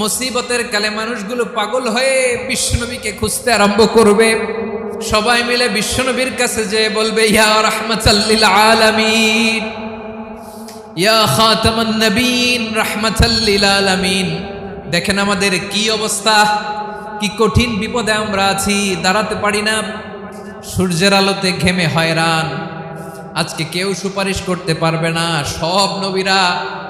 মুসিবতের কালে মানুষগুলো পাগল হয়ে বিশ্বনবীকে খুঁজতে আরম্ভ করবে। সবাই মিলে বিশ্বনবীর কাছে যে বলবে, ইয়া রহমতাল্লিল আলামিন, ইয়া নবীন দেখেন আমাদের কি অবস্থা, কি কঠিন বিপদে আমরা আছি, দাঁড়াতে পারি না। সূর্যের আলোতে ঘেমে হয়রান। আজকে কেউ সুপারিশ করতে পারবে না। সব নবীরা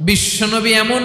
বিশ্বনবী এমন